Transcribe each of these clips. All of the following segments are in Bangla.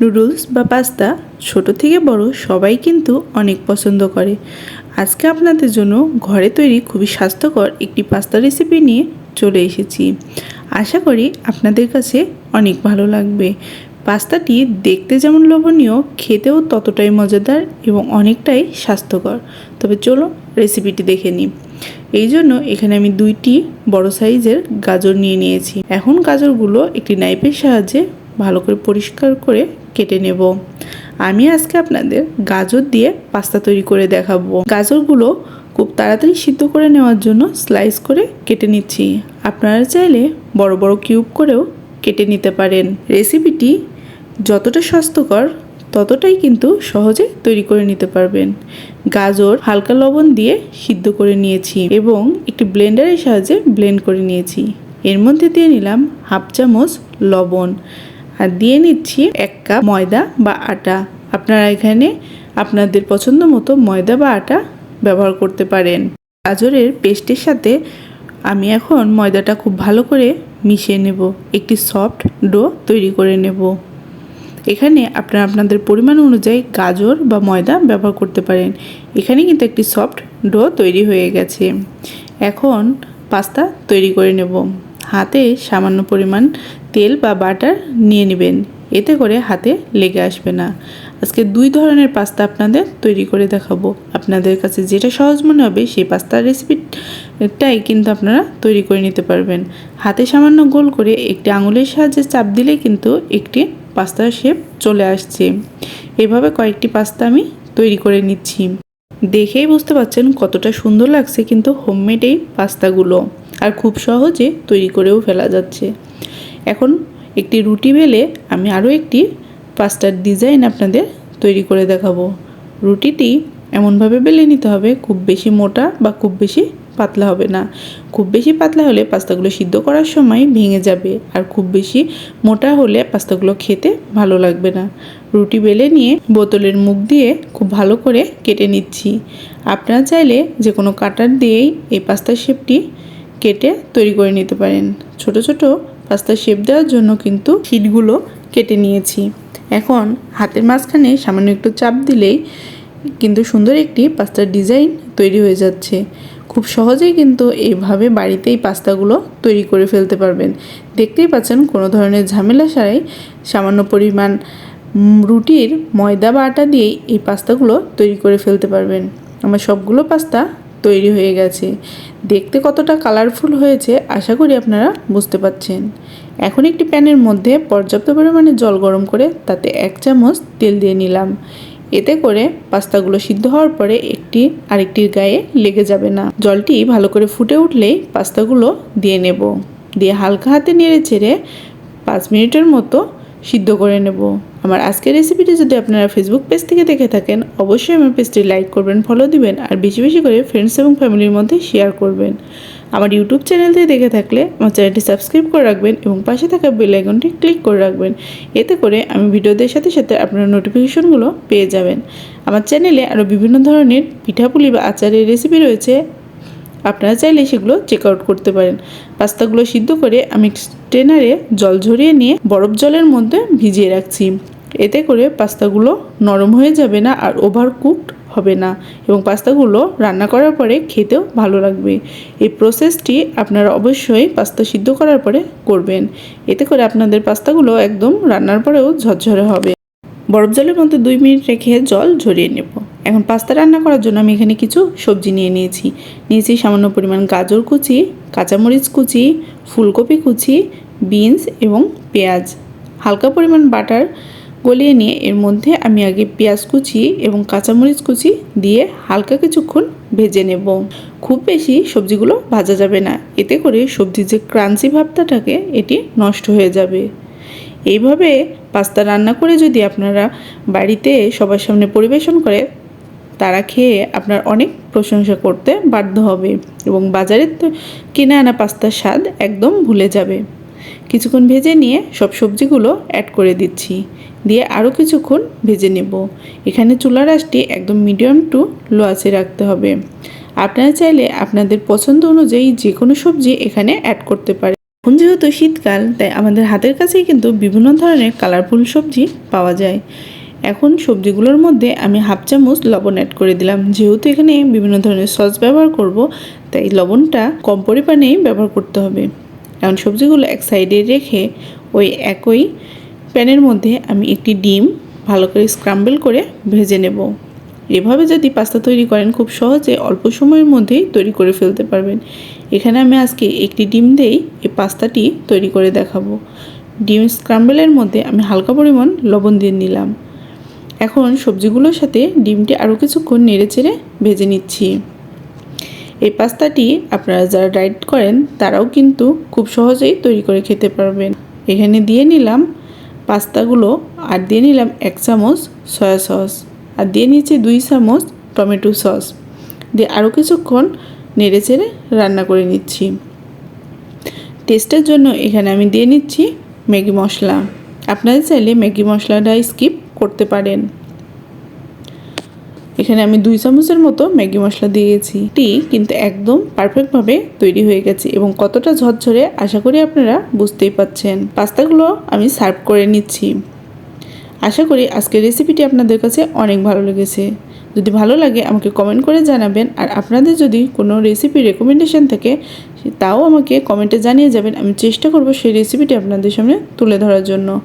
নুডলস বা পাস্তা ছোট থেকে বড় সবাই কিন্তু অনেক পছন্দ করে। আজকে আপনাদের জন্য ঘরে তৈরি খুবই স্বাস্থ্যকর একটি পাস্তা রেসিপি নিয়ে চলে এসেছি। আশা করি আপনাদের কাছে অনেক ভালো লাগবে। পাস্তাটি দেখতে যেমন লোভনীয়, খেতেও ততটাই মজাদার এবং অনেকটাই স্বাস্থ্যকর। তবে চলো রেসিপিটি দেখে নিই। এই জন্য এখানে আমি দুইটি বড় সাইজের গাজর নিয়ে নিয়েছি। এখন গাজরগুলো একটি নাইফের সাহায্যে ভালো করে পরিষ্কার করে কেটে নেব। আমি আজকে আপনাদের গাজর দিয়ে পাস্তা তৈরি করে দেখাবো। গাজরগুলো খুব তাড়াতাড়ি সিদ্ধ করে নেওয়ার জন্য স্লাইস করে কেটে নিচ্ছি। আপনারা চাইলে বড় বড় কিউব করেও কেটে নিতে পারেন। রেসিপিটি যতটা স্বাস্থ্যকর, ততটাই কিন্তু সহজে তৈরি করে নিতে পারবেন। গাজর হালকা লবণ দিয়ে সিদ্ধ করে নিয়েছি এবং একটি ব্লেন্ডারের সাহায্যে ব্লেন্ড করে নিয়েছি। এর মধ্যে দিয়ে নিলাম হাফ চামচ লবণ। আর দিয়ে নিচ্ছি এক কাপ ময়দা বা আটা। আপনারা এখানে আপনাদের পছন্দ মতো ময়দা বা আটা ব্যবহার করতে পারেন। গাজরের পেস্টের সাথে আমি এখন ময়দাটা খুব ভালো করে মিশিয়ে নেব। একটি সফট ডো তৈরি করে নেব। এখানে আপনারা আপনাদের পরিমাণ অনুযায়ী গাজর বা ময়দা ব্যবহার করতে পারেন। এখানে কিন্তু একটি সফট ডো তৈরি হয়ে গেছে। এখন পাস্তা তৈরি করে নেব। হাতে সামান্য পরিমাণ তেল বা বাটার নিয়ে নেবেন। এতে করে হাতে লেগে আসবে না। আজকে দুই ধরনের পাস্তা আপনাদের তৈরি করে দেখাবো। আপনাদের কাছে যেটা সহজ মনে হবে, সেই পাস্তার রেসিপিটাই কিন্তু আপনারা তৈরি করে নিতে পারবেন। হাতে সামান্য গোল করে একটি আঙুলের সাহায্যে চাপ দিলে কিন্তু একটি পাস্তার শেপ চলে আসছে। এভাবে কয়েকটি পাস্তা আমি তৈরি করে নিচ্ছি। দেখেই বুঝতে পারছেন কতটা সুন্দর লাগছে কিন্তু হোমমেড এই পাস্তাগুলো। আর খুব সহজে তৈরি করেও ফেলা যাচ্ছে। এখন একটি রুটি বেলে আমি আরও একটি পাস্তার ডিজাইন আপনাদের তৈরি করে দেখাবো। রুটিটি এমনভাবে বেলে নিতে হবে, খুব বেশি মোটা বা খুব বেশি পাতলা হবে না। খুব বেশি পাতলা হলে পাস্তাগুলো সিদ্ধ করার সময় ভেঙে যাবে আর খুব বেশি মোটা হলে পাস্তাগুলো খেতে ভালো লাগবে না। রুটি বেলে নিয়ে বোতলের মুখ দিয়ে খুব ভালো করে কেটে নিচ্ছি। আপনারা চাইলে যে কোনো কাটার দিয়েই এই পাস্তার শেপটি কেটে তৈরি করে নিতে পারেন। ছোট ছোট পাস্তার শেপ দেওয়ার জন্য কিন্তু শিটগুলো কেটে নিয়েছি। এখন হাতের মাঝখানে সামান্য একটু চাপ দিলেই কিন্তু সুন্দর একটি পাস্তার ডিজাইন তৈরি হয়ে যাচ্ছে। খুব সহজেই কিন্তু এইভাবে বাড়িতেই পাস্তাগুলো তৈরি করে ফেলতে পারবেন। দেখতেই পাচ্ছেন কোনো ধরনের ঝামেলা ছাড়াই সামান্য পরিমাণ রুটির ময়দা বা আটা দিয়েই এই পাস্তাগুলো তৈরি করে ফেলতে পারবেন। আমার সবগুলো পাস্তা তৈরি হয়ে গেছে। দেখতে কতটা কালারফুল হয়েছে, আশা করি আপনারা বুঝতে পাচ্ছেন এখন একটি প্যানের মধ্যে পর্যাপ্ত পরিমাণে জল গরম করে তাতে এক চামচ তেল দিয়ে নিলাম। এতে করে পাস্তাগুলো সিদ্ধ হওয়ার পরে একটি আরেকটির গায়ে লেগে যাবে না। জলটি ভালো করে ফুটে উঠলেই পাস্তাগুলো দিয়ে নেব। দিয়ে হালকা হাতে নেড়ে চেড়ে পাঁচ মিনিটের মতো সিদ্ধ করে নেব। আমার আজকের রেসিপিটি যদি আপনারা ফেসবুক পেজ থেকে দেখে থাকেন, অবশ্যই আমার পেজটি লাইক করবেন ফলো দিবেন, আর বেশি বেশি করে ফ্রেন্ডস এবং ফ্যামিলির মধ্যে শেয়ার করবেন। আমার ইউটিউব চ্যানেল থেকে দেখে থাকলে আমার চ্যানেলটি সাবস্ক্রাইব করে রাখবেন এবং পাশে থাকা বেল আইকনটি ক্লিক করে রাখবেন। এতে করে আমি ভিডিওদের সাথে সাথে আপনারা নোটিফিকেশনগুলো পেয়ে যাবেন। আমার চ্যানেলে আরও বিভিন্ন ধরনের পিঠাপুলি বা আচারের রেসিপি রয়েছে। আপনারা চাইলে সেগুলো চেক আউট করতে পারেন। পাস্তাগুলো সিদ্ধ করে আমি স্ট্রেনারে জল ঝরিয়ে নিয়ে বরফ জলের মধ্যে ভিজিয়ে রাখছি। এতে করে পাস্তাগুলো নরম হয়ে যাবে না আর ওভার কুকড হবে না এবং পাস্তাগুলো রান্না করার পরে খেতেও ভালো লাগবে। এই প্রসেসটি আপনারা অবশ্যই পাস্তা সিদ্ধ করার পরে করবেন। এতে করে আপনাদের পাস্তাগুলো একদম রান্নার পরেও ঝরঝরে হবে। বরফ জলের মধ্যে দুই মিনিট রেখে জল ঝরিয়ে নেব। এখন পাস্তা রান্না করার জন্য আমি এখানে কিছু সবজি নিয়ে নিয়েছি। নিয়েছি সামান্য পরিমাণ গাজর কুচি, কাঁচামরিচ কুচি, ফুলকপি কুচি, বিনস এবং পেঁয়াজ। হালকা পরিমাণ বাটার গলিয়ে নিয়ে এর মধ্যে আমি আগে পেঁয়াজ কুচি এবং কাঁচামরিচ কুচি দিয়ে হালকা কিছুক্ষণ ভেজে নেব। খুব বেশি সবজিগুলো ভাজা যাবে না। এতে করে সবজির যে ক্রাঞ্চি ভাবটা থাকে এটি নষ্ট হয়ে যাবে। এইভাবে পাস্তা রান্না করে যদি আপনারা বাড়িতে সবার সামনে পরিবেশন করে তারা খেয়ে আপনার অনেক প্রশংসা করতে বাধ্য হবে এবং বাজারের কিনে আনা পাস্তার স্বাদ একদম ভুলে যাবে। কিছুক্ষণ ভেজে নিয়ে সব সবজিগুলো অ্যাড করে দিচ্ছি। দিয়ে আরও কিছুক্ষণ ভেজে নেব। এখানে চুলার আঁচটি একদম মিডিয়াম টু লো আঁচে রাখতে হবে। আপনারা চাইলে আপনাদের পছন্দ অনুযায়ী যে কোনো সবজি এখানে অ্যাড করতে পারে এখন যেহেতু শীতকাল, তাই আমাদের হাতের কাছেই কিন্তু বিভিন্ন ধরনের কালারফুল সবজি পাওয়া যায়। এখন সবজিগুলোর মধ্যে আমি হাফ চামচ লবণ অ্যাড করে দিলাম। যেহেতু এখানে বিভিন্ন ধরনের সস ব্যবহার করব, তাই লবণটা কম পরিমাণেই ব্যবহার করতে হবে। এখন সবজিগুলো এক সাইডে রেখে ওই একই প্যানের মধ্যে আমি একটি ডিম ভালো করে স্ক্রাম্বল করে ভেজে নেব। এভাবে যদি পাস্তা তৈরি করেন, খুব সহজে অল্প সময়ের মধ্যেই তৈরি করে ফেলতে পারবেন। এখানে আমি আজকে একটি ডিম দিয়েই এই পাস্তাটি তৈরি করে দেখাবো। ডিম স্ক্রাম্বলের মধ্যে আমি হালকা পরিমাণ লবণ দিয়ে নিলাম। এখন সবজিগুলোর সাথে ডিমটি আরও কিছুক্ষণ নেড়ে চেড়ে ভেজে নিচ্ছি। এই পাস্তাটি আপনারা যারা ডায়েট করেন, তারাও কিন্তু খুব সহজেই তৈরি করে খেতে পারবেন। এখানে দিয়ে নিলাম পাস্তাগুলো আর দিয়ে নিলাম এক চামচ সয়া সস আর দিয়ে নিচ্ছি দুই চামচ টমেটো সস। দিয়ে আরও কিছুক্ষণ নেড়ে চেড়ে রান্না করে নিচ্ছি। টেস্টের জন্য এখানে আমি দিয়ে নিচ্ছি ম্যাগি মশলা। আপনারা চাইলে ম্যাগি মশলাটা স্কিপ করতে পারেন। এখানে আমি দুই চামচের মতো ম্যাগি মশলা দিয়েছি। টি কিন্তু একদম পারফেক্টভাবে তৈরি হয়ে গেছে এবং কতটা ঝরঝরে আশা করি আপনারা বুঝতেই পাচ্ছেন। পাস্তাগুলো আমি সার্ভ করে নিচ্ছি। আশা করি আজকের রেসিপিটি আপনাদের কাছে অনেক ভালো লেগেছে। যদি ভালো লাগে, আমাকে কমেন্ট করে জানাবেন। আর আপনাদের যদি কোনো রেসিপি রেকমেন্ডেশন থাকে, তাও আমাকে কমেন্টে জানিয়ে যাবেন। আমি চেষ্টা করব সেই রেসিপিটি আপনাদের সামনে তুলে ধরার জন্য।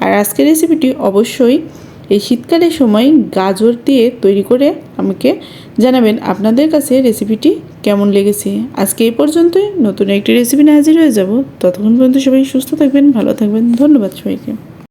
আর আজকের রেসিপিটি অবশ্যই এই শীতকালের সময় গাজর দিয়ে তৈরি করে আমাকে জানাবেন আপনাদের কাছে রেসিপিটি কেমন লেগেছে। আজকে এই পর্যন্তই। নতুন একটি রেসিপি নিয়ে হাজির হয়ে যাব। ততক্ষণ পর্যন্ত সবাই সুস্থ থাকবেন, ভালো থাকবেন। ধন্যবাদ সবাইকে।